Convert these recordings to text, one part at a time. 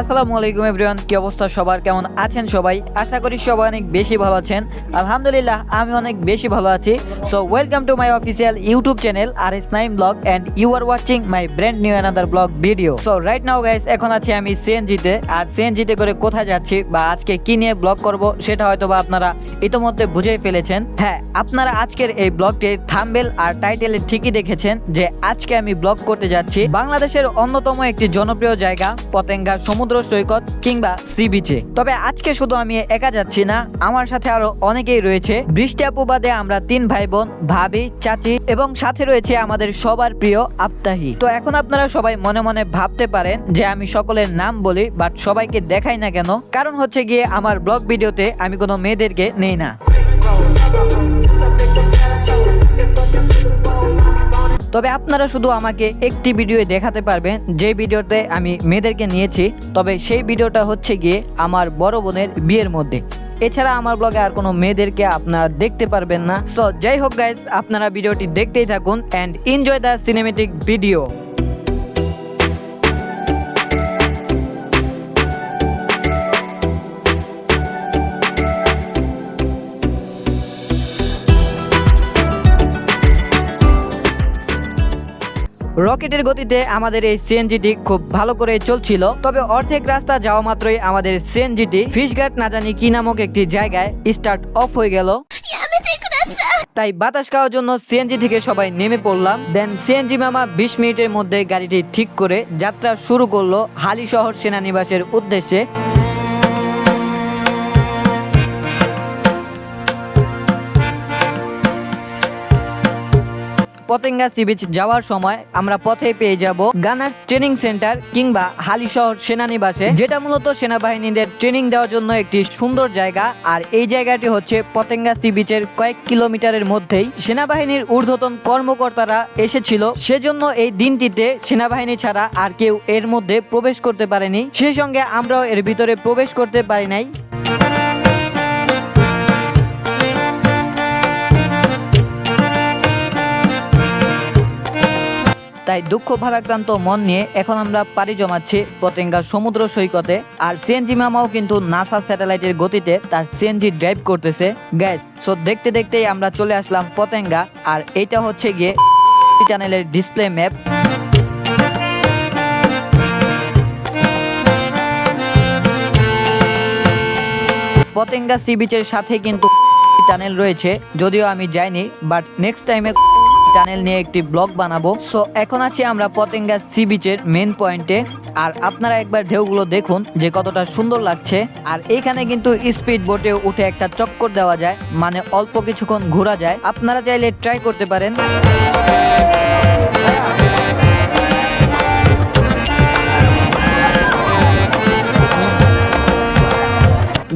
আসসালামু আলাইকুম এভরিওয়ান, কি অবস্থা সবার? কেমন আছেন সবাই? আশা করি সবাই অনেক বেশি ভালো আছেন। আলহামদুলিল্লাহ, আমি অনেক বেশি ভালো আছি। So welcome to my official YouTube channel R S Naim blog and you are watching my brand new another blog video so right now guys এখন আছি আমি সিএনজিতে আর সিএনজিতে করে কোথায় যাচ্ছি বা আজকে কি নিয়ে ব্লগ করব, সেটা হয়তো বা আপনারা ইতোমধ্যে বুঝেই ফেলেছেন। হ্যাঁ আপনারা আজকের এই ব্লগটির থাম্বেল আর টাইটেলে ঠিকই দেখেছেন যে আজকে আমি ব্লগ করতে যাচ্ছি। বাংলাদেশের অন্যতম একটি জনপ্রিয় জায়গা, পতেঙ্গা সমুদ্র সৈকত কিংবা সি বিচে তবে আজকে শুধু আমি একা যাচ্ছি না, আমার সাথে আরও অনেকেই রয়েছে। বৃষ্টি আপু বাদে আমরা তিন ভাই বোন ভাবি, চাচি এবং সাথে রয়েছে আমাদের সবার প্রিয় আপ্তাহি তো এখন আপনারা সবাই মনে মনে ভাবতে পারেন যে আমি সকলের নাম বলি বাট সবাইকে দেখাই না কেন। কারণ হচ্ছে গিয়ে আমার ব্লগ ভিডিওতে আমি কোনো মেয়েদেরকে নেই না। তবে আপনারা শুধু আমাকে একটি ভিডিও দেখাতে পারবেন। যে ভিডিওতে আমি মেয়েদেরকে নিয়েছি, তবে সেই ভিডিওটা হচ্ছে গিয়ে আমার বড় বোনের বিয়ের মধ্যে। এছাড়া আমার ব্লগে আর কোনো মেয়েদেরকে আপনারা দেখতে পারবেন না। সো যাই হোক গাইজ আপনারা ভিডিওটি দেখতেই থাকুন and enjoy the cinematic video রকেটের গতিতে আমাদের এই সিএনজিটি খুব ভালো করে চলছিল। তবে অর্ধেক রাস্তা যাওয়া মাত্রই আমাদের সিএনজিটি ফিশঘাট না জানি কি নামক একটি জায়গায় স্টার্ট অফ হয়ে গেল। তাই বাতাস খাওয়ার জন্য সিএনজি থেকে সবাই নেমে পড়লাম। দেন সিএনজি মামা বিশ মিনিটের মধ্যে গাড়িটি ঠিক করে যাত্রা শুরু করল হালি শহর সেনানিবাসের উদ্দেশ্যে। পতেঙ্গা সি বিচ যাওয়ার সময় আমরা পথে পেয়ে যাব গানার্স ট্রেনিং সেন্টার কিংবা হালি শহর সেনানিবাসে, যেটা মূলত সেনাবাহিনীদের ট্রেনিং দেওয়ার জন্য একটি সুন্দর জায়গা। আর এই জায়গাটি হচ্ছে পতেঙ্গা সি বিচের কয়েক কিলোমিটারের মধ্যেই। সেনাবাহিনীর ঊর্ধ্বতন কর্মকর্তারা এসেছিল। সেজন্য এই দিনটিতে সেনাবাহিনী ছাড়া আর কেউ এর মধ্যে প্রবেশ করতে পারেনি। সেই সঙ্গে আমরাও এর ভিতরে প্রবেশ করতে পারি নাই। তাই দুঃখ ভারাক্রান্ত মন নিয়ে এখন আমরা পাড়ি জমাচ্ছি পতেঙ্গা সমুদ্র সৈকতে। আর সিএনজি মামাও কিন্তু নাসা স্যাটেলাইটের গতিতে তার সিএনজি ড্রাইভ করতেছে। গ্যাস সো দেখতে দেখতেই আমরা চলে আসলাম পতেঙ্গা, আর এইটা হচ্ছে গিয়ে চ্যানেলের ডিসপ্লে ম্যাপ পতেঙ্গা সি বিচের সাথে কিন্তু টানেল রয়েছে, যদিও আমি যাইনি বাট নেক্সট টাইমে টানেল নিয়ে একটি ব্লগ বানাবো। সো এখন আছি আমরা পতেঙ্গা সি বিচের মেন পয়েন্টে আর আপনারা একবার ঢেউগুলো দেখুন যে কতটা সুন্দর লাগছে। আর এখানে কিন্তু স্পিড বোটে উঠে একটা চক্কর দেওয়া যায় মানে অল্প কিছুক্ষণ ঘোরা যায়। আপনারা চাইলে ট্রাই করতে পারেন।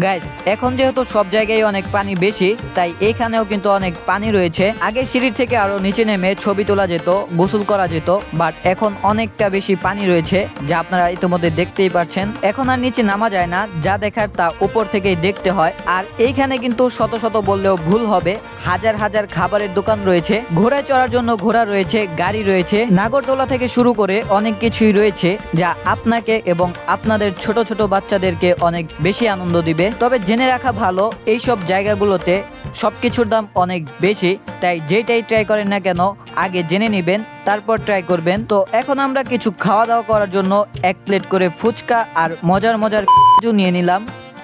গাইস এখন যেহেতু সব জায়গায় অনেক পানি বেশি, তাই এখানেও কিন্তু অনেক পানি রয়েছে। আগে সিঁড়ির থেকে আরও নিচে নেমে ছবি তোলা যেত, গোসল করা যেত বাট এখন অনেকটা বেশি পানি রয়েছে, যা আপনারা ইতিমধ্যে দেখতেই পাচ্ছেন এখন আর নিচে নামা যায় না, যা দেখার তা উপর থেকেই দেখতে হয়। আর এইখানে কিন্তু শত শত বললেও ভুল হবে, হাজার হাজার খাবারের দোকান রয়েছে, ঘোড়ায় চড়ার জন্য ঘোড়া রয়েছে, গাড়ি রয়েছে, নাগরদোলা থেকে শুরু করে অনেক কিছুই রয়েছে, যা আপনাকে এবং আপনাদের ছোট ছোট বাচ্চাদেরকে অনেক বেশি আনন্দ দিবে। তবে জেনে রাখা ভালো এই সব জায়গাগুলোতে সবকিছুর দাম অনেক বেশি, তাই যেটাই ট্রাই করেন না কেন, আগে জেনে নেবেন, তারপর ট্রাই করবেন। তো এখন আমরা কিছু খাওয়া দাওয়া করার জন্য এক প্লেট করে ফুচকা আর মজার মজার কিছু নিয়ে নিলাম।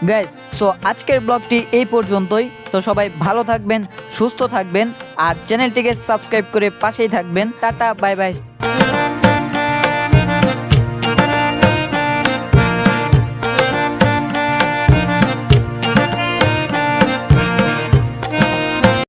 গাইজ সো আজকের ব্লগটি এই পর্যন্তই। তো সবাই ভালো থাকবেন, সুস্থ থাকবেন, আর চ্যানেলটিকে সাবস্ক্রাইব করে পাশেই থাকবেন। Tata bye bye